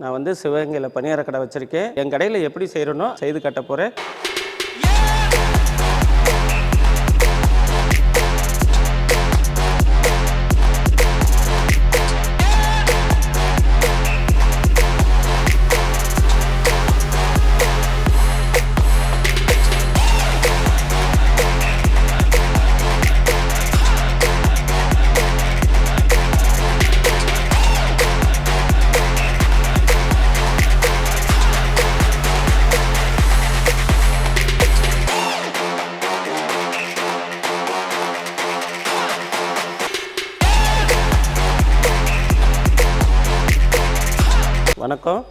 நான் வந்து சிவகங்கையில் பணியார கடை வச்சுருக்கேன். என் கடையில் எப்படி செய்கிறனோ செய்து கட்ட போகிறேன் வணக்கம்.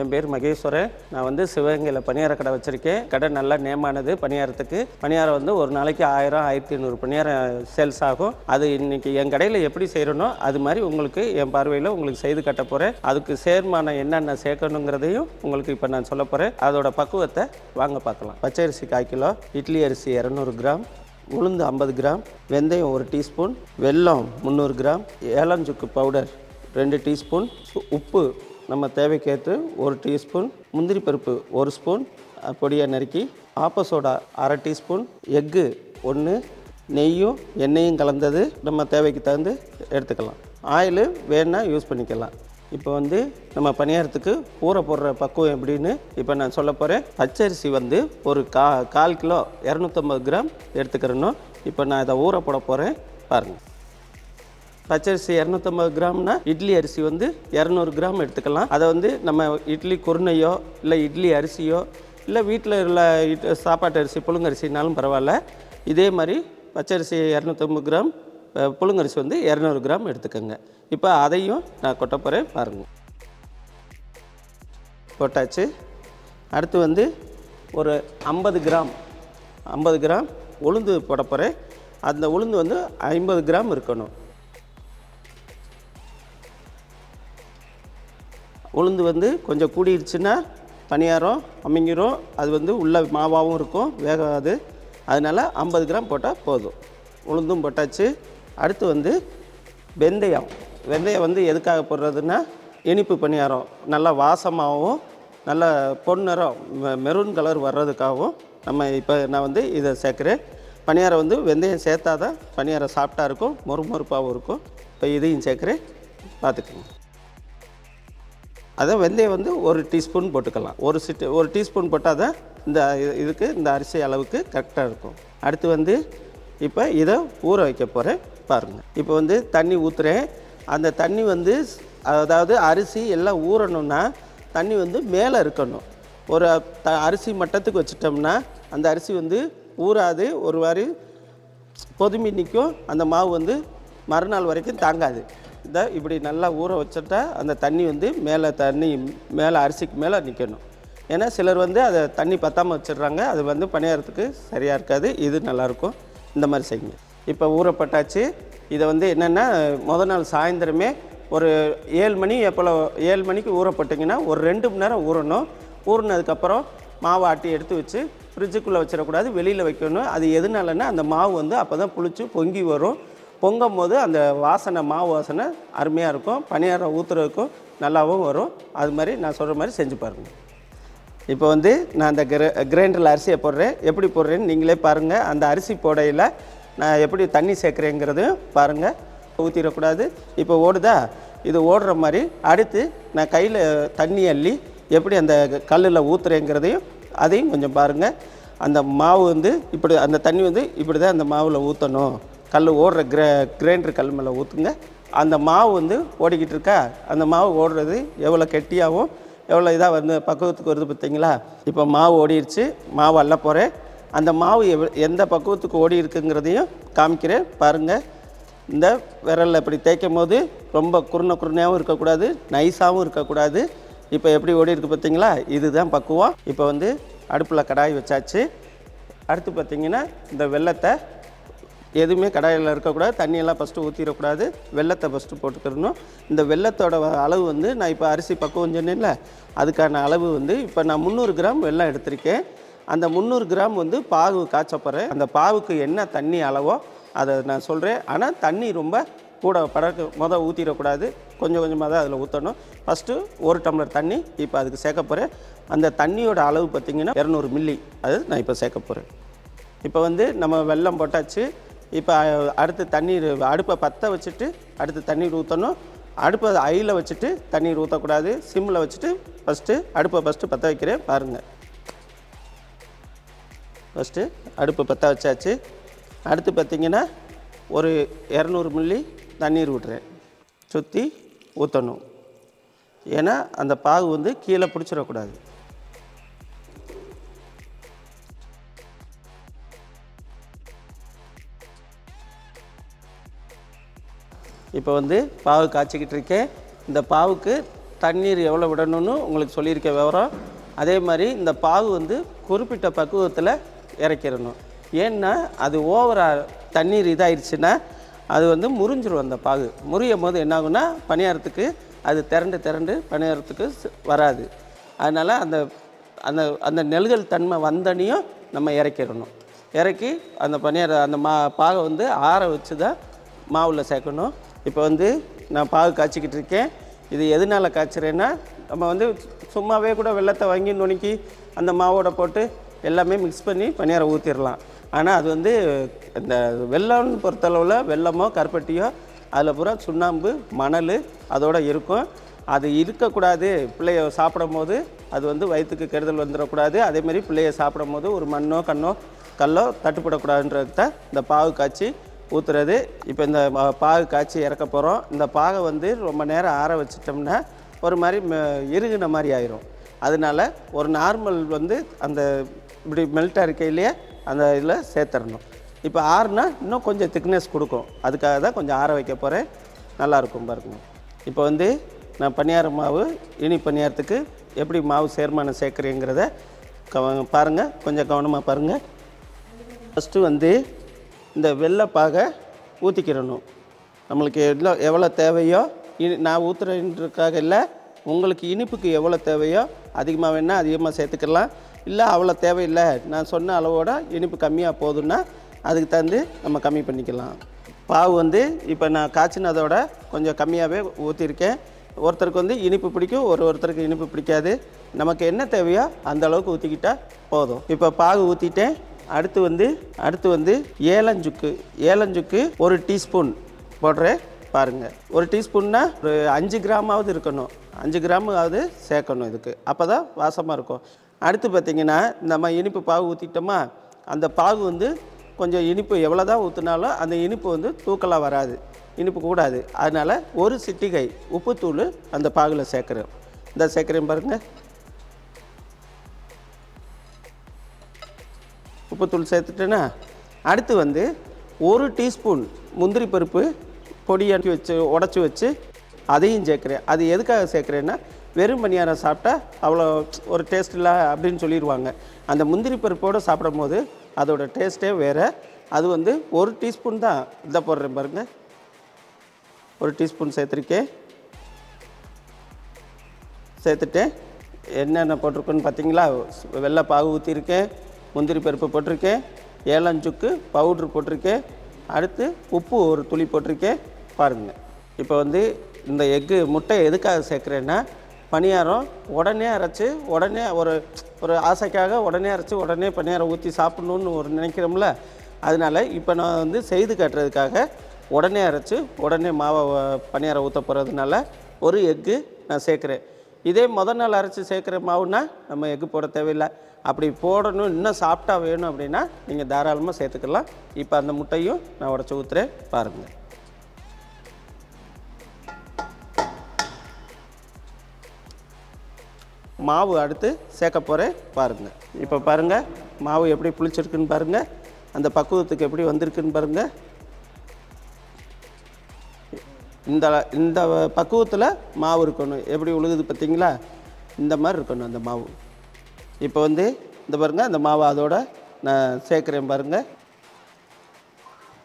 என் பேர் மகேஸ்வரன். நான் வந்து சிவகங்கையில் பணியார கடை வச்சுருக்கேன். கடை நல்லா நேமானது பணியாரத்துக்கு. பணியாரம் வந்து ஒரு நாளைக்கு ஆயிரம் ஆயிரத்தி ஐநூறு பணியாரம் சேல்ஸ் ஆகும். அது இன்னைக்கு என் கடையில் எப்படி செய்கிறனோ அது மாதிரி உங்களுக்கு என் பார்வையில் உங்களுக்கு செய்து கட்ட போகிறேன் அதுக்கு சேர்மானம் என்னென்ன சேர்க்கணுங்கிறதையும் உங்களுக்கு இப்போ நான் சொல்ல போகிறேன் அதோட பக்குவத்தை வாங்க பார்க்கலாம். பச்சை அரிசி கால் கிலோ இட்லி அரிசி இரநூறு கிராம் உளுந்து ஐம்பது கிராம் வெந்தயம் ஒரு டீஸ்பூன் வெல்லம் முந்நூறு கிராம் ஏலஞ்சுக்கு பவுடர் ரெண்டு டீஸ்பூன் உப்பு நம்ம தேவைக்கேற்று ஒரு டீஸ்பூன் முந்திரி பருப்பு ஒரு ஸ்பூன் பொடியை பொடியாக நறுக்கி ஆப்ப சோடா அரை டீஸ்பூன் எக்கு ஒன்று நெய்யும் எண்ணெயும் கலந்தது நம்ம தேவைக்கு தகுந்து எடுத்துக்கலாம். ஆயில் வேணால் யூஸ் பண்ணிக்கலாம். இப்போ வந்து நம்ம பணியாரத்துக்கு ஊற போடுற பக்குவம் எப்படின்னு இப்போ நான் சொல்ல போகிறேன் பச்சரிசி வந்து ஒரு கா கால் கிலோ இரநூத்தம்பது கிராம் எடுத்துக்கிறணும். இப்போ நான் இதை ஊற போட போகிறேன் பாருங்கள் பச்சரிசி இரநூத்தம்பது கிராம்னா இட்லி அரிசி வந்து இரநூறு கிராம் எடுத்துக்கலாம். அதை வந்து நம்ம இட்லி குருணையோ இல்லை இட்லி அரிசியோ இல்லை வீட்டில் உள்ள இட் சாப்பாட்டு அரிசி புழுங்கரிசினாலும் பரவாயில்ல. இதே மாதிரி பச்சரிசி இரநூத்தம்பது கிராம் புழுங்கரிசி வந்து இரநூறு கிராம் எடுத்துக்கோங்க. இப்போ அதையும் நான் கொட்ட போகிறேன் பாருங்கள் போட்டாச்சு. அடுத்து வந்து ஒரு ஐம்பது கிராம் ஐம்பது கிராம் உளுந்து போட போகிறேன் அந்த உளுந்து வந்து ஐம்பது கிராம் இருக்கணும். உளுந்து வந்து கொஞ்சம் கூடிடுச்சுன்னா பணியாரம் அமைஞ்சிரும். அது வந்து உள்ள மாவாகவும் இருக்கும் வேகாது. அதனால் ஐம்பது கிராம் போட்டால் போதும். உளுந்தும் போட்டாச்சு. அடுத்து வந்து வெந்தயம். வெந்தயம் வந்து எதுக்காக போடுறதுன்னா இனிப்பு பணியாரம். நல்லா வாசமாகவும் நல்ல பொன்னிறம் மெ- மெரூன் கலர் வர்றதுக்காகவும் நம்ம இப்போ நான் வந்து இதை சேர்க்குறேன். பணியாரம் வந்து வெந்தயம் சேர்த்தா தான் பணியாரம் சாப்பிட்டா இருக்கும் மொறுமொறுப்பாகவும் இருக்கும். இப்போ இதையும் சேர்க்குறேன். பார்த்துக்கோங்க. அதை வெந்தயம் வந்து ஒரு டீஸ்பூன் போட்டுக்கலாம். ஒரு சிட்டு ஒரு டீஸ்பூன் போட்டால் தான் இந்த இது- இதுக்கு இந்த அரிசி அளவுக்கு கரெக்டாக இருக்கும். அடுத்து வந்து இப்போ இதை ஊற வைக்க போகிறேன் பாருங்கள் இப்போ வந்து தண்ணி ஊற்றுறேன் அந்த தண்ணி வந்து அதாவது அரிசி எல்லாம் ஊறணும்னா தண்ணி வந்து மேலே இருக்கணும். ஒரு த அரிசி மட்டத்துக்கு வச்சிட்டோம்னா அந்த அரிசி வந்து ஊறாது. ஒரு மாதிரி பொதுமி நிற்கும் அந்த மாவு வந்து மறுநாள் வரைக்கும் தாங்காது. இதை இப்படி நல்லா ஊற வச்சுட்டா அந்த தண்ணி வந்து மேலே தண்ணி மேலே அரிசிக்கு மேலே நிற்கணும் ஏன்னா சிலர் வந்து அதை தண்ணி பத்தாமல் வச்சிடுறாங்க அது வந்து பணியாரத்துக்கு சரியாக இருக்காது இது நல்லாயிருக்கும். இந்த மாதிரி செய்யுங்க. இப்போ ஊறப்பட்டாச்சு இதை வந்து என்னென்னா முத நாள் சாயந்தரமே ஒரு ஏழு மணி எப்போ ஏழு மணிக்கு ஊறப்பட்டிங்கன்னா ஒரு ரெண்டு மணி நேரம் ஊறணும். ஊறினதுக்கப்புறம் மாவு ஆட்டி எடுத்து வச்சு ஃப்ரிட்ஜுக்குள்ளே வச்சிடக்கூடாது வெளியில் வைக்கணும். அது எதனாலன்னா அந்த மாவு வந்து அப்போ தான் புளிச்சு பொங்கி வரும். பொங்கும் போது அந்த வாசனை மாவு வாசனை அருமையாக இருக்கும். பணியாரம் ஊற்றுறதுக்கும் நல்லாவும் வரும். அது மாதிரி நான் சொல்கிற மாதிரி செஞ்சு பாருங்கள் இப்போ வந்து நான் அந்த கிர கிரைண்டரில் அரிசியை போடுறேன். எப்படி போடுறேன்னு நீங்களே பாருங்கள் அந்த அரிசி போடையில் நான் எப்படி தண்ணி சேர்க்குறேங்கிறதையும் பாருங்கள் ஊற்றிடக்கூடாது இப்போ ஓடுதா? இது ஓடுற மாதிரி அடுத்து நான் கையில் தண்ணி அள்ளி எப்படி அந்த கல்லில் ஊற்றுறேங்கிறதையும் அதையும் கொஞ்சம் பாருங்கள் அந்த மாவு வந்து இப்படி அந்த தண்ணி வந்து இப்படி தான் அந்த மாவில் ஊற்றணும் கல் ஓடுற கிர கிரைண்டர் கல் மேலே ஊற்றுங்க அந்த மாவு வந்து ஓடிக்கிட்டு இருக்கா? அந்த மாவு ஓடுறது எவ்வளோ கெட்டியாகவும் எவ்வளோ இதாக வந்து பக்குவத்துக்கு வருது பார்த்தீங்களா? இப்போ மாவு ஓடிடுச்சு மாவு அள்ள போகிறேன் அந்த மாவு எவ் எந்த பக்குவத்துக்கு ஓடி இருக்குங்கிறதையும் காமிக்கிறேன். பாருங்கள் இந்த விரலில் இப்படி தேய்க்கும் போது ரொம்ப குருணை குருணையாகவும் இருக்கக்கூடாது நைஸாகவும் இருக்கக்கூடாது. இப்போ எப்படி ஓடி இருக்கு பார்த்தீங்களா? இதுதான் பக்குவம். இப்போ வந்து அடுப்பில் கடாய் வச்சாச்சு. அடுத்து பார்த்திங்கன்னா இந்த வெள்ளத்தை எதுவுமே கடாயில் இருக்கக்கூடாது. தண்ணியெல்லாம் ஃபஸ்ட்டு ஊற்றிடக்கூடாது வெள்ளத்தை ஃபஸ்ட்டு போட்டுக்கிறணும் இந்த வெள்ளத்தோட வ- அளவு வந்து நான் இப்போ அரிசி பக்குவம் சொன்னேன்ல அதுக்கான அளவு வந்து இப்போ நான் முந்நூறு கிராம் வெல்லம் எடுத்திருக்கேன். அந்த முந்நூறு கிராம் வந்து பாகு காய்ச்சப்படுறேன் அந்த பாவுக்கு என்ன தண்ணி அளவோ அதை நான் சொல்கிறேன் ஆனால் தண்ணி ரொம்ப கூட படக்கு மொதல் ஊற்றிடக்கூடாது கொஞ்சம் கொஞ்சமாக தான் அதில் ஊற்றணும் ஃபஸ்ட்டு ஒரு டம்ளர் தண்ணி இப்போ அதுக்கு சேர்க்க போகிறேன் அந்த தண்ணியோட அளவு பார்த்திங்கன்னா இரநூறு மில்லி. அது நான் இப்போ சேர்க்க போகிறேன் இப்போ வந்து நம்ம வெல்லம் போட்டாச்சு. இப்போ அடுத்து தண்ணீர் அடுப்பை பற்ற வச்சுட்டு அடுத்து தண்ணீர் ஊற்றணும் அடுப்பை ஐயில் வச்சுட்டு தண்ணீர் ஊற்றக்கூடாது சிம்மில் வச்சுட்டு ஃபஸ்ட்டு அடுப்பை ஃபஸ்ட்டு பற்ற வைக்கிறேன். பாருங்கள் ஃபஸ்ட்டு அடுப்பு பற்ற வச்சாச்சு. அடுத்து பார்த்திங்கன்னா ஒரு இரநூறு மில்லி தண்ணீர் விட்றேன் சுற்றி ஊற்றணும் ஏன்னா அந்த பாகு வந்து கீழே பிடிச்சிடக்கூடாது. இப்போ வந்து பாவு காய்ச்சிக்கிட்டு இருக்கேன். இந்த பாவுக்கு தண்ணீர் எவ்வளோ விடணும்னு உங்களுக்கு சொல்லியிருக்க விவரம். அதே மாதிரி இந்த பாவு வந்து குறிப்பிட்ட பக்குவத்தில் இறக்கிடணும். ஏன்னா அது ஓவராக தண்ணீர் இதாயிருச்சுன்னா அது வந்து முறிஞ்சிரும் அந்த பாகு. முறியும் போது என்னாகும்னா பணியாரத்துக்கு அது திரண்டு திரண்டு பணியாரத்துக்கு வராது. அதனால் அந்த அந்த அந்த நெல்கள் தன்மை வந்தனையும் நம்ம இறக்கிடணும். இறக்கி அந்த பணியார அந்த மா பாகை வந்து ஆற வச்சு தான் மாவில் சேர்க்கணும். இப்போ வந்து நான் பாகு காய்ச்சிக்கிட்டு இருக்கேன். இது எதனால் காய்ச்சுறேன்னா நம்ம வந்து சும்மாவே கூட வெள்ளத்தை வாங்கி நுணுக்கி அந்த மாவோட போட்டு எல்லாமே மிக்ஸ் பண்ணி பணியாரம் ஊற்றிடலாம் ஆனால் அது வந்து இந்த வெள்ளம்னு பொறுத்தளவில் வெள்ளமோ கருப்பட்டியோ அதில் பூரா சுண்ணாம்பு மணல் அதோடு இருக்கும். அது இருக்கக்கூடாது. பிள்ளைய சாப்பிடும் போது அது வந்து வயிற்றுக்கு கெடுதல் வந்துடக்கூடாது அதேமாரி பிள்ளைய சாப்பிடும் போது ஒரு மண்ணோ கண்ணோ கல்லோ தட்டுப்படக்கூடாதுன்றது தான் இந்த பாகு காய்ச்சி ஊற்றுறது இப்போ இந்த பாகு காய்ச்சி இறக்க போகிறோம் இந்த பாகை வந்து ரொம்ப நேரம் ஆற வச்சிட்டோம்னா ஒரு மாதிரி ம- இறுகுன மாதிரி ஆயிரும். அதனால ஒரு நார்மல் வந்து அந்த இப்படி மெல்ட் இருக்கையிலேயே அந்த இதில் சேர்த்துடணும் இப்போ ஆறுனா இன்னும் கொஞ்சம் திக்னஸ் கொடுக்கும். அதுக்காக தான் கொஞ்சம் ஆற வைக்க போகிறேன் நல்லாயிருக்கும் பாருங்க. இப்போ வந்து நான் பணியார மாவு இனி பணியாரத்துக்கு எப்படி மாவு சேர்மானம் சேர்க்குறேங்கிறத கவ பாருங்கள் கொஞ்சம் கவனமாக பாருங்கள் ஃபஸ்ட்டு வந்து இந்த வெள்ளைப்பாகை ஊற்றிக்கிறணும் நம்மளுக்கு எவ்வளோ எவ்வளோ தேவையோ இனி நான் ஊற்றுறதுக்காக இல்லை உங்களுக்கு இனிப்புக்கு எவ்வளோ தேவையோ அதிகமாக வேணால் அதிகமாக சேர்த்துக்கலாம். இல்லை அவ்வளோ தேவையில்லை நான் சொன்ன அளவோட இனிப்பு கம்மியாக போதுன்னா அதுக்கு தகுந்து நம்ம கம்மி பண்ணிக்கலாம். பாவு வந்து இப்போ நான் காய்ச்சினதோட கொஞ்சம் கம்மியாகவே ஊற்றிருக்கேன் ஒருத்தருக்கு வந்து இனிப்பு பிடிக்கும் ஒரு ஒருத்தருக்கு இனிப்பு பிடிக்காது. நமக்கு என்ன தேவையோ அந்த அளவுக்கு ஊற்றிக்கிட்டால் போதும். இப்போ பாகு ஊற்றிட்டேன் அடுத்து வந்து அடுத்து வந்து ஏலஞ்சுக்கு ஏலஞ்சுக்கு ஒரு டீஸ்பூன் போடுறேன் பாருங்கள் ஒரு டீஸ்பூன்னா ஒரு அஞ்சு கிராமாவது இருக்கணும். அஞ்சு கிராமாவது சேர்க்கணும் இதுக்கு. அப்போ தான் வாசமாக இருக்கும். அடுத்து பார்த்திங்கன்னா நம்ம இனிப்பு பாகு ஊற்றிட்டோமா அந்த பாகு வந்து கொஞ்சம் இனிப்பு எவ்வளோ தான் ஊற்றினாலும் அந்த இனிப்பு வந்து தூக்கலாக வராது. இனிப்பு கூடாது. அதனால் ஒரு சிட்டிகை உப்புத்தூள் அந்த பாகில் சேர்க்குறேன். இந்த சேர்க்குறேன் பாருங்கள் உப்புத்தூள் சேர்த்துட்டேன்னா அடுத்து வந்து ஒரு டீஸ்பூன் முந்திரி பருப்பு பொடியாக்கி வச்சு உடச்சி வச்சு அதையும் சேர்க்குறேன். அது எதுக்காக சேர்க்குறேன்னா வெறும் பணியாரம் சாப்பிட்டா அவ்வளோ ஒரு டேஸ்ட் இல்லை அப்படின்னு சொல்லிடுவாங்க அந்த முந்திரி பருப்போடு சாப்பிடும் போது அதோட டேஸ்ட்டே வேறு. அது வந்து ஒரு டீஸ்பூன் தான் இதை போடுறேன் பாருங்கள் ஒரு டீஸ்பூன் சேர்த்துருக்கேன். சேர்த்துட்டேன் என்னென்ன போட்டிருக்குன்னு பார்த்தீங்களா? வெள்ளை பாகு ஊற்றிருக்கேன் முந்திரி பருப்பு போட்டிருக்கேன் ஏலஞ்சுக்கு பவுட்ரு போட்டிருக்கேன் அடுத்து உப்பு ஒரு துளி போட்டிருக்கேன் பாருங்கள் இப்போ வந்து இந்த எக்கு முட்டை எதுக்காக சேர்க்குறேன்னா பணியாரம் உடனே அரைச்சி உடனே ஒரு ஒரு ஆசைக்காக உடனே அரைச்சி உடனே பணியாரம் ஊற்றி சாப்பிட்ணுன்னு ஒரு நினைக்கிறோம்ல அதனால் இப்போ நான் வந்து செய்து காட்டுறதுக்காக உடனே அரைச்சி உடனே மாவை பணியாரம் ஊற்ற போகிறதுனால ஒரு எக்கு நான் சேர்க்குறேன். இதே முத நாள் அரைச்சி சேர்க்குற மாவுனா நம்ம எக்கு போட தேவையில்லை. அப்படி போடணும் இன்னும் சாப்பிட்டா வேணும் அப்படின்னா நீங்கள் தாராளமாக சேர்த்துக்கலாம். இப்போ அந்த முட்டையும் நான் உடச்சி ஊற்றுறேன் பாருங்கள் மாவு அடுத்து சேர்க்க போகிறேன் பாருங்கள் இப்போ பாருங்கள் மாவு எப்படி புளிச்சிருக்குன்னு பாருங்கள் அந்த பக்குவத்துக்கு எப்படி வந்திருக்குன்னு பாருங்கள் இந்த இந்த பக்குவத்தில் மாவு இருக்கணும். எப்படி உழுகுது பார்த்தீங்களா இந்த மாதிரி இருக்கணும் அந்த மாவு. இப்போ வந்து இந்த பாருங்கள் அந்த மாவு அதோட நான் சேர்க்குறேன் பாருங்கள்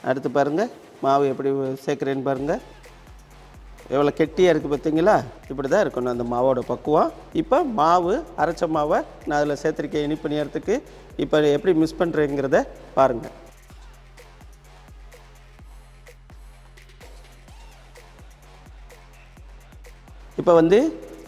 அடுத்து பாருங்கள் மாவு எப்படி சேர்க்குறேன்னு பாருங்கள் எவ்வளோ கெட்டியாக இருக்குது பார்த்தீங்களா? இப்படி தான் இருக்கணும் அந்த மாவோட பக்குவம். இப்போ மாவு அரைச்ச மாவை நான் அதில் சேர்த்துருக்கேன் இனிப்பு நேரத்துக்கு. இப்போ எப்படி மிஸ் பண்ணுறேங்கிறத பாருங்கள் இப்போ வந்து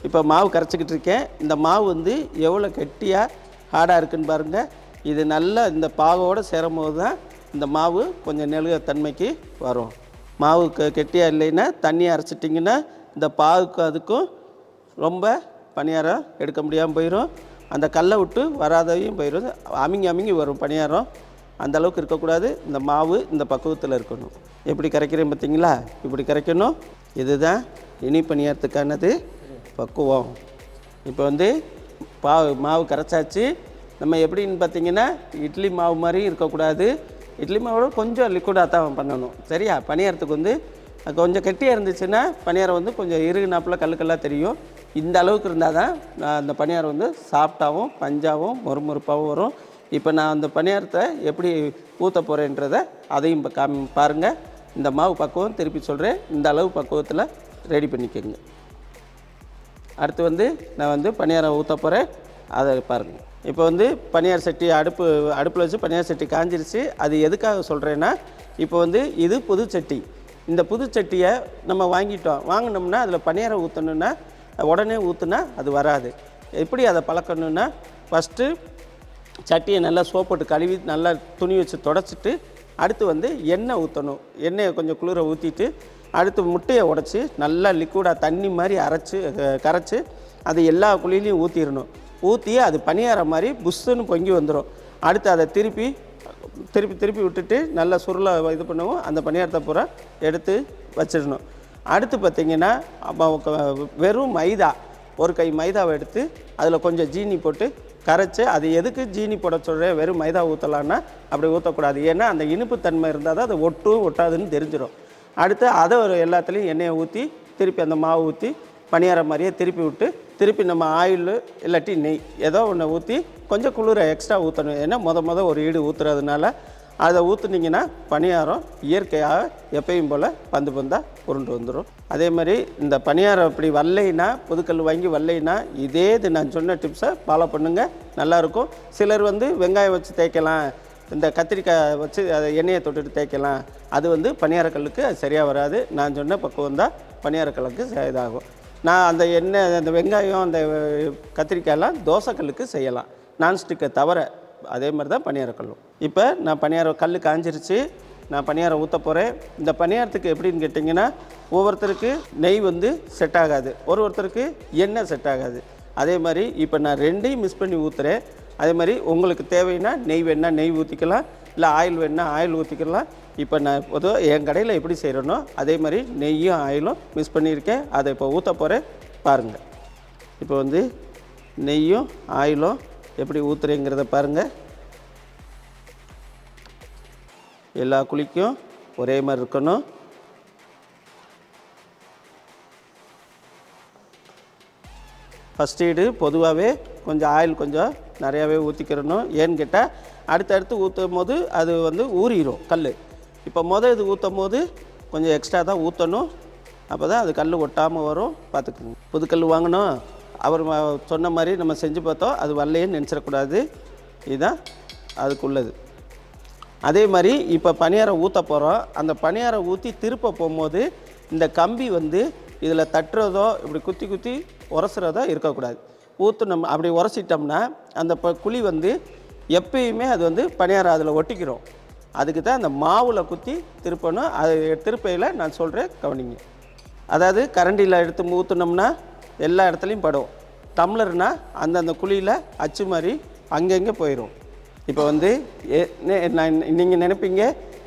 இப்போ மாவு கரைச்சிக்கிட்டு இருக்கேன். இந்த மாவு வந்து எவ்வளோ கெட்டியாக ஹார்டாக இருக்குன்னு பாருங்கள் இது நல்லா இந்த பாகோடு சேரும் போது தான் இந்த மாவு கொஞ்சம் நெழுக தன்மைக்கு வரும். மாவு க கெட்டியாக இல்லைன்னா தண்ணி அரைச்சிட்டிங்கன்னா இந்த பாவுக்கு அதுக்கும் ரொம்ப பணியாரம் எடுக்க முடியாமல் போயிடும் அந்த கல்லை விட்டு வராதவையும் போயிடும் அமிங்கி அமிங்கி வரும் பணியாரம். அந்த அளவுக்கு இருக்கக்கூடாது. இந்த மாவு இந்த பக்குவத்தில் இருக்கணும். எப்படி கரைக்கிறேன் பார்த்தீங்களா? இப்படி கரைக்கணும். இதுதான் இனி பணியாரத்துக்கானது. பக்குவம். இப்போ வந்து பாவு மாவு கரைச்சாச்சு. நம்ம எப்படின்னு பார்த்தீங்கன்னா இட்லி மாவு மாதிரி இருக்கக்கூடாது. இட்லி மாவோட கொஞ்சம் லிக்விடாக தான் பண்ணணும். சரியா? பணியாரத்துக்கு வந்து கொஞ்சம் கெட்டியாக இருந்துச்சுன்னா பணியாரம் வந்து கொஞ்சம் இறுகுனாப்புல கல்லுக்கெல்லாம் தெரியும். இந்த அளவுக்கு இருந்தால் தான் நான் அந்த பணியாரம் வந்து சாஃப்டாகவும் பஞ்சாகவும் மொறுமொறுப்பாகவும் வரும். இப்போ நான் அந்த பணியாரத்தை எப்படி ஊற்ற போகிறேன்றதை அதையும் இப்போ காமி பாருங்கள் இந்த மாவு பக்குவம் திருப்பி சொல்கிறேன் இந்த அளவு பக்குவத்தில் ரெடி பண்ணிக்கோங்க. அடுத்து வந்து நான் வந்து பணியாரம் ஊற்ற போகிறேன் அதை பாருங்கள் இப்போ வந்து பணியார் சட்டி அடுப்பு அடுப்பில் வச்சு பணியார் சட்டி காஞ்சிருச்சு. அது எதுக்காக சொல்கிறேன்னா இப்போ வந்து இது புது சட்டி. இந்த புது சட்டியை நம்ம வாங்கிட்டோம். வாங்கினோம்னா அதில் பனியாரம் ஊற்றணுன்னா உடனே ஊற்றுனா அது வராது. எப்படி அதை பழக்கணுன்னா ஃபஸ்ட்டு சட்டியை நல்லா சோப்போட்டு கழுவி நல்லா துணி வச்சு தொடச்சிட்டு அடுத்து வந்து எண்ணெய் ஊற்றணும் எண்ணெயை கொஞ்சம் குளிர ஊற்றிட்டு அடுத்து முட்டையை உடச்சி நல்லா லிக்விடாக தண்ணி மாதிரி அரைச்சி கரைச்சி அது எல்லா குழியிலையும் ஊற்றிடணும் ஊற்றி அது பணியார மாதிரி புஷ்ஷுன்னு பொங்கி வந்துடும் அடுத்து அதை திருப்பி திருப்பி திருப்பி விட்டுட்டு நல்லா சுருளை இது பண்ணவும் அந்த பணியாரத்தை பூரா எடுத்து வச்சிடணும். அடுத்து பார்த்திங்கன்னா வெறும் மைதா ஒரு கை மைதாவை எடுத்து அதில் கொஞ்சம் ஜீனி போட்டு கரைச்சி அது எதுக்கு ஜீனி போட சொல்கிறேன் வெறும் மைதா ஊற்றலான்னா அப்படி ஊற்றக்கூடாது ஏன்னா அந்த இனிப்பு தன்மை இருந்தால் தான் அது ஒட்டும் ஒட்டாதுன்னு தெரிஞ்சிடும் அடுத்து அதை ஒரு எல்லாத்துலேயும் எண்ணெயை ஊற்றி திருப்பி அந்த மாவு ஊற்றி பணியாரம் மாதிரியே திருப்பி விட்டு திருப்பி நம்ம ஆயில் இல்லாட்டி நெய் ஏதோ ஒன்று ஊற்றி கொஞ்சம் குளிர எக்ஸ்ட்ரா ஊற்றணும் ஏன்னா முத முத ஒரு ஈடு ஊற்றுறதுனால அதை ஊற்றுனீங்கன்னா பணியாரம் இயற்கையாக எப்பயும் போல் பந்து பந்தாக உருண்டு வந்துடும் அதே மாதிரி இந்த பணியாரம் இப்படி வரலைன்னா புதுக்கல் வாங்கி வரலைன்னா இதே இது நான் சொன்ன டிப்ஸை ஃபாலோ பண்ணுங்கள் நல்லாயிருக்கும். சிலர் வந்து வெங்காயம் வச்சு தேய்க்கலாம். இந்த கத்திரிக்காய் வச்சு அதை எண்ணெயை தொட்டுட்டு தேய்க்கலாம். அது வந்து பணியாரக்கல்லுக்கு அது சரியாக வராது. நான் சொன்ன பக்குவம் தான் பணியாரக்கல்லுக்கு இதாகும். நான் அந்த எண்ணெய் அந்த வெங்காயம் அந்த கத்திரிக்காயெல்லாம் தோசைக்கல்லுக்கு செய்யலாம். நான்ஸ்டிக்கை தவிர அதே மாதிரி தான் பணியாரக்கல்லும் இப்போ நான் பணியாரம் கல் காஞ்சிருச்சு. நான் பணியாரம் ஊற்ற போகிறேன் இந்த பணியாரத்துக்கு எப்படின்னு கேட்டிங்கன்னா ஒவ்வொருத்தருக்கு நெய் வந்து செட் ஆகாது. ஒரு ஒருத்தருக்கு எண்ணெய் செட் ஆகாது. அதே மாதிரி இப்போ நான் ரெண்டையும் மிஸ் பண்ணி ஊற்றுறேன் அதே மாதிரி உங்களுக்கு தேவைன்னா நெய் வேணால் நெய் ஊற்றிக்கலாம் இல்லை ஆயில் வேணால் ஆயில் ஊற்றிக்கலாம் இப்போ நான் பொதுவாக என் கடையில் எப்படி செய்கிறேனோ அதே மாதிரி நெய்யும் ஆயிலும் மிஸ் பண்ணியிருக்கேன். அதை இப்போ ஊற்ற போகிறேன். பாருங்கள் இப்போ வந்து நெய்யும் ஆயிலும் எப்படி ஊற்றுறேங்கிறத பாருங்கள் எல்லா குழிக்கும் ஒரே மாதிரி இருக்கணும். ஃபஸ்ட் எய்டு பொதுவாகவே கொஞ்சம் ஆயில் கொஞ்சம் நிறையாவே ஊற்றிக்கிறணும் ஏன்னு கேட்டால் அடுத்தடுத்து ஊற்றும் போது அது வந்து ஊறிடும் கல் இப்போ மொதல் இது ஊற்றும் போது கொஞ்சம் எக்ஸ்ட்ரா தான் ஊற்றணும் அப்போ தான் அது கல் ஒட்டாமல் வரும். பார்த்துக்குங்க. புது கல் வாங்கணும். அவர் சொன்ன மாதிரி நம்ம செஞ்சு பார்த்தோம். அது வரலையேன்னு நினச்சிடக்கூடாது. இதுதான் அதுக்குள்ளது. அதே மாதிரி இப்போ பணியாரம் ஊற்ற போகிறோம் அந்த பணியாரம் ஊற்றி திருப்ப போகும்போது இந்த கம்பி வந்து இதில் தட்டுறதோ இப்படி குத்தி குத்தி உரசுறதோ இருக்கக்கூடாது. ஊற்று நம்ம அப்படி உரசிட்டோம்னா அந்த ப குழி வந்து எப்பயுமே அது வந்து பணியாரம் அதில் ஒட்டிக்கிறோம். அதுக்கு தான் அந்த மாவில் குத்தி திருப்பணும். அது திருப்பையில் நான் சொல்கிறேன் கவனிங்க. அதாவது கரண்டியில் எடுத்து ஊற்றுனோம்னா எல்லா இடத்துலையும் படும். டம்ளர்னால் அந்தந்த குழியில் அச்சு மாதிரி அங்கங்கே போயிடும் இப்போ வந்து ஏ- நான் நீங்கள் நினைப்பீங்க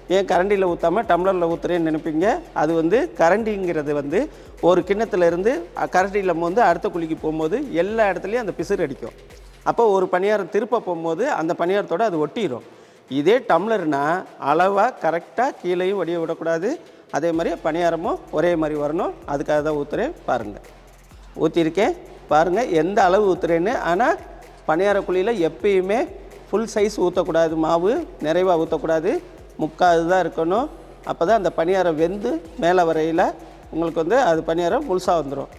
ஏன் கரண்டியில் ஊற்றாமல் டம்ளரில் ஊற்றுறேன்னு நினைப்பீங்க? அது வந்து கரண்டிங்கிறது வந்து ஒரு கிண்ணத்துலேருந்து கரண்டியில் வந்து அடுத்த குழிக்கு போகும்போது எல்லா இடத்துலையும் அந்த பிசுறு அடிக்கும். அப்போ ஒரு பணியாரம் திருப்ப போகும்போது அந்த பணியாரத்தோட அது ஒட்டிடும் இதே டம்ளர்னால் அளவாக கரெக்டாக கீழேயும் வடிய விடக்கூடாது. அதே மாதிரி பணியாரமும் ஒரே மாதிரி வரணும். அதுக்காக தான் ஊற்றுறேன் பாருங்கள் ஊற்றிருக்கேன் பாருங்கள் எந்த அளவு ஊற்றுறேன்னு ஆனால் பணியார குழியில் எப்பயுமே ஃபுல் சைஸ் ஊற்றக்கூடாது மாவு நிறைவாக ஊற்றக்கூடாது முக்காது தான் இருக்கணும். அப்போ தான் அந்த பணியாரம் வெந்து மேலே வரையில் உங்களுக்கு வந்து அது பணியாரம் முழுசாக வந்துடும்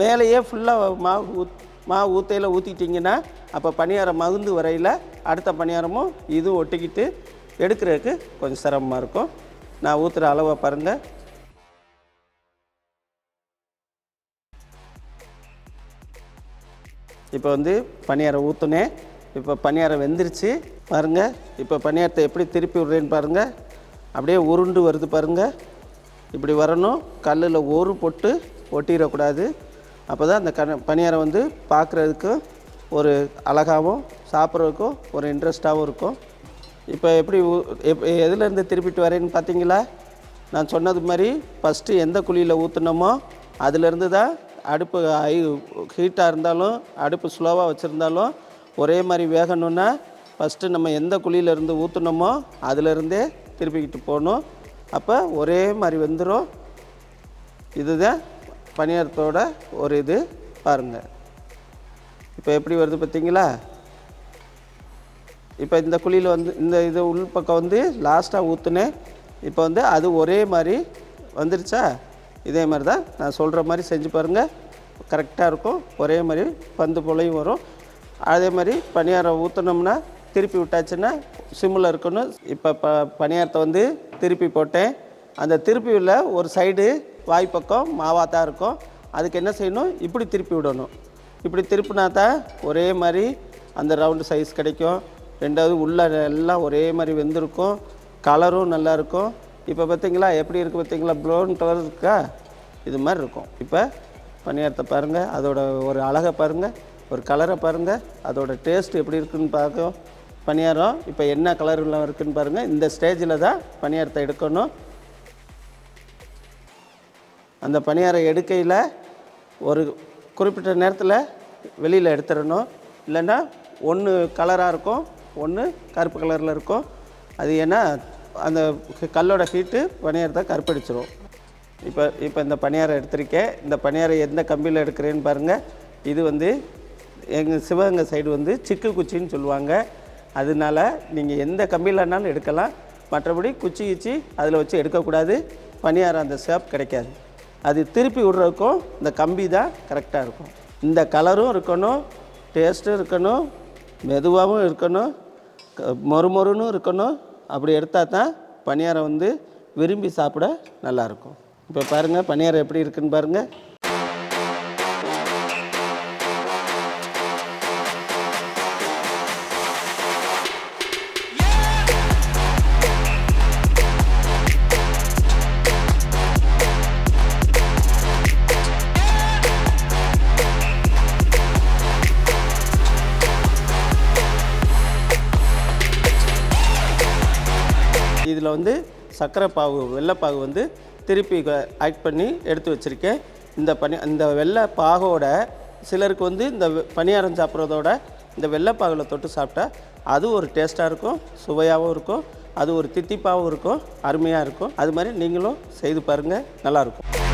மேலேயே ஃபுல்லாக மாவு ஊத் மாவு ஊத்தையில் ஊற்றிட்டிங்கன்னா அப்போ பணியாரம் மகுந்து வரையில் அடுத்த பணியாரமும் இதுவும் ஒட்டிக்கிட்டு எடுக்கிறதுக்கு கொஞ்சம் சிரமமாக இருக்கும். நான் ஊற்றுற அளவை பாருங்கள் இப்போ வந்து பணியாரம் ஊற்றுனேன் இப்போ பணியாரம் வெந்துருச்சு. பாருங்கள் இப்போ பணியாரத்தை எப்படி திருப்பி விட்றேன்னு பாருங்கள் அப்படியே உருண்டு வருது பாருங்கள் இப்படி வரணும். கல்லில் ஒரு பொட்டு ஒட்டிடக்கூடாது. அப்போ தான் அந்த கண பணியாரம் வந்து பார்க்குறதுக்கு ஒரு அழகாகவும் சாப்பிட்றதுக்கும் ஒரு இன்ட்ரெஸ்டாகவும் இருக்கும். இப்போ எப்படி ஊ- எப் எதுலேருந்து திருப்பிட்டு வரேன்னு பார்த்தீங்களா நான் சொன்னது மாதிரி ஃபஸ்ட்டு எந்த குழியில் ஊற்றுனோமோ அதுலேருந்து தான் அடுப்பு ஐ ஹீட்டாக இருந்தாலும் அடுப்பு ஸ்லோவாக வச்சுருந்தாலும் ஒரே மாதிரி வேகணும்னா ஃபஸ்ட்டு நம்ம எந்த குழியிலேருந்து ஊற்றுனோமோ அதுலேருந்தே திருப்பிக்கிட்டு போகணும். அப்போ ஒரே மாதிரி வெந்துடும் இதுதான் பணியாரத்தோட ஒரு இது பாருங்கள் இப்போ எப்படி வருது பார்த்தீங்களா இப்போ இந்த குழியில் வந்து இந்த இது உள் பக்கம் வந்து லாஸ்ட்டாக ஊற்றுனேன் இப்போ வந்து அது ஒரே மாதிரி வந்துருச்சா? இதே மாதிரி தான் நான் சொல்கிற மாதிரி செஞ்சு பாருங்கள் கரெக்டாக இருக்கும். ஒரே மாதிரி பந்து போலையும் வரும். அதே மாதிரி பணியாரம் ஊற்றினோம்னா திருப்பி விட்டாச்சுன்னா சிம்மில் இருக்கணும். இப்போ ப பணியாரத்தை வந்து திருப்பி போட்டேன். அந்த திருப்பியில் ஒரு சைடு வாய்ப்பக்கம் மாவாக தான் இருக்கும். அதுக்கு என்ன செய்யணும்? இப்படி திருப்பி விடணும். இப்படி திருப்பினா தான் ஒரே மாதிரி அந்த ரவுண்டு சைஸ் கிடைக்கும். ரெண்டாவது உள்ளே எல்லாம் ஒரே மாதிரி வெந்திருக்கும். கலரும் நல்லாயிருக்கும் இப்போ பார்த்தீங்களா எப்படி இருக்குது பார்த்தீங்களா ப்ரௌன் கலர் இருக்கா? இது மாதிரி இருக்கும். இப்போ பணியாரத்தை பாருங்கள் அதோட ஒரு அழகை பாருங்கள் ஒரு கலரை பாருங்கள் அதோட டேஸ்ட் எப்படி இருக்குன்னு பார்க்கும் பணியாரம் இப்போ என்ன கலர்லாம் இருக்குதுன்னு பாருங்கள் இந்த ஸ்டேஜில் தான் பணியாரத்தை எடுக்கணும். அந்த பணியாரம் எடுக்கையில் ஒரு குறிப்பிட்ட நேரத்தில் வெளியில் எடுத்துடணும். இல்லைன்னா ஒன்று கலராக இருக்கும் ஒன்று கருப்பு கலரில் இருக்கும். அது ஏன்னா அந்த கல்லோட ஹீட்டு பணியாரத்தை கருப்படிச்சிரும். இப்போ இப்போ இந்த பணியாரம் எடுத்திருக்கேன். இந்த பணியாரம் எந்த கம்பியில் எடுக்கிறேன்னு பாருங்கள் இது வந்து எங்கள் சிவகங்கை சைடு வந்து சிக்கு குச்சின்னு சொல்லுவாங்க. அதனால நீங்கள் எந்த கம்பியிலனாலும் எடுக்கலாம். மற்றபடி குச்சி கிச்சி அதில் வச்சு எடுக்கக்கூடாது. பணியாரம் அந்த ஷேப் கிடைக்காது. அது திருப்பி விடுறதுக்கும் இந்த கம்பி தான் கரெக்டாக இருக்கும். இந்த கலரும் இருக்கணும் டேஸ்ட்டும் இருக்கணும் மெதுவாகவும் இருக்கணும் க- மொறுமொறுன்னு இருக்கணும். அப்படி எடுத்தால் தான் பணியாரம் வந்து விரும்பி சாப்பிட நல்லாயிருக்கும் இப்போ பாருங்கள் பணியாரம் எப்படி இருக்குன்னு பாருங்கள் இதில் வந்து சர்க்கரை பாகு வெள்ளைப்பாகு வந்து திருப்பி ஆட் பண்ணி எடுத்து வச்சுருக்கேன். இந்த பனி இந்த வெள்ளை பாகோட சிலருக்கு வந்து இந்த பணியாரம் சாப்பிட்றதோட இந்த வெள்ளைப்பாகில் தொட்டு சாப்பிட்டா அது ஒரு டேஸ்ட்டாக இருக்கும் சுவையாகவும் இருக்கும் அது ஒரு தித்திப்பாகவும் இருக்கும் அருமையாக இருக்கும். அது மாதிரி நீங்களும் செய்து பாருங்கள் நல்லாயிருக்கும்